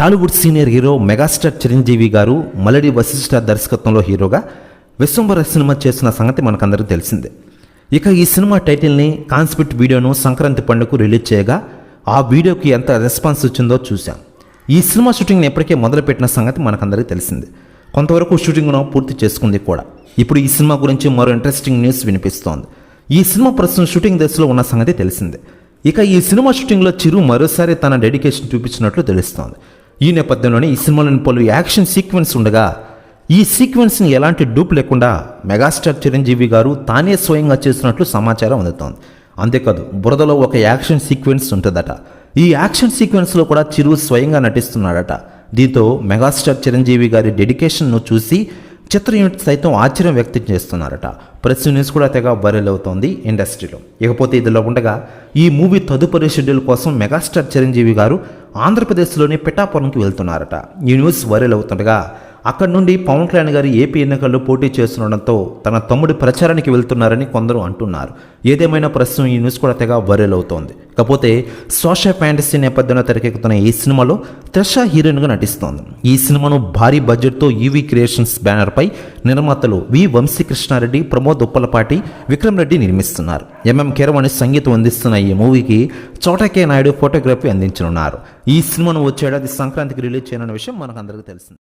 Tollywood senior hero megastar Chiranjeevi గారు మలడి వశిష్ఠ దర్శకత్వంలో హీరోగా విశ్వంబర సినిమా చేసిన సంగతి మనకందరూ తెలిసిందే. ఇక ఈ సినిమా టైటిల్ని కాన్స్పిట్ వీడియోను సంక్రాంతి పండుగకు రిలీజ్ చేయగా ఆ వీడియోకి ఎంత రెస్పాన్స్ వచ్చిందో చూశాం. ఈ సినిమా షూటింగ్ని ఎప్పటికే మొదలుపెట్టిన సంగతి మనకందరికీ తెలిసిందే. కొంతవరకు షూటింగ్ను పూర్తి చేసుకుంది కూడా. ఇప్పుడు ఈ సినిమా గురించి మరో ఇంట్రెస్టింగ్ న్యూస్ వినిపిస్తోంది. ఈ సినిమా ప్రస్తుతం షూటింగ్ దశలో ఉన్న సంగతి తెలిసిందే. ఇక ఈ సినిమా షూటింగ్లో చిరు మరోసారి తన డెడికేషన్ చూపించినట్లు తెలుస్తోంది. ఈ నేపథ్యంలోనే ఈ సినిమాలోని పలు యాక్షన్ సీక్వెన్స్ ఉండగా ఈ సీక్వెన్స్ని ఎలాంటి డూప్ లేకుండా మెగాస్టార్ చిరంజీవి గారు తానే స్వయంగా చేస్తున్నట్లు సమాచారం అందుతోంది. అంతేకాదు బురదలో ఒక యాక్షన్ సీక్వెన్స్ ఉంటుందట. ఈ యాక్షన్ సీక్వెన్స్లో కూడా చిరు స్వయంగా నటిస్తున్నాడట. దీంతో మెగాస్టార్ చిరంజీవి గారి డెడికేషన్ను చూసి చిత్ర యూనిట్ సైతం ఆశ్చర్యం వ్యక్తం చేస్తున్నారట. ప్రెస్ న్యూస్ కూడా తెగ వైరల్ అవుతోంది ఇండస్ట్రీలో. ఇకపోతే ఇదిలో ఉండగా ఈ మూవీ తదుపరి షెడ్యూల్ కోసం మెగాస్టార్ చిరంజీవి గారు ఆంధ్రప్రదేశ్లోని పిఠాపురంకి వెళ్తున్నారట. ఈ న్యూస్ వైరల్ అవుతుండగా అక్కడి నుండి పవన్ కళ్యాణ్ గారు ఏపీ ఎన్నికల్లో పోటీ చేస్తుండడంతో తన తమ్ముడి ప్రచారానికి వెళ్తున్నారని కొందరు అంటున్నారు. ఏదేమైనా ప్రస్తుతం ఈ న్యూస్ కూడా తెగ వైరల్ అవుతోంది. కాకపోతే సోషల్ ఫ్యాంటసీ నేపథ్యంలో తెరకెక్కుతున్న ఈ సినిమాలో త్రిష హీరోయిన్గా నటిస్తోంది. ఈ సినిమాను భారీ బడ్జెట్తో ఈవీ క్రియేషన్స్ బ్యానర్పై నిర్మాతలు వి వంశీకృష్ణారెడ్డి ప్రమోద్ ఉప్పలపాటి విక్రమ్ రెడ్డి నిర్మిస్తున్నారు. ఎంఎం కిరవాణి సంగీతం అందిస్తున్న ఈ మూవీకి చోటకే నాయుడు ఫోటోగ్రఫీ అందించనున్నారు. ఈ సినిమాను వచ్చేడాది సంక్రాంతికి రిలీజ్ చేయనున్న విషయం మనకు అందరికీ తెలిసింది.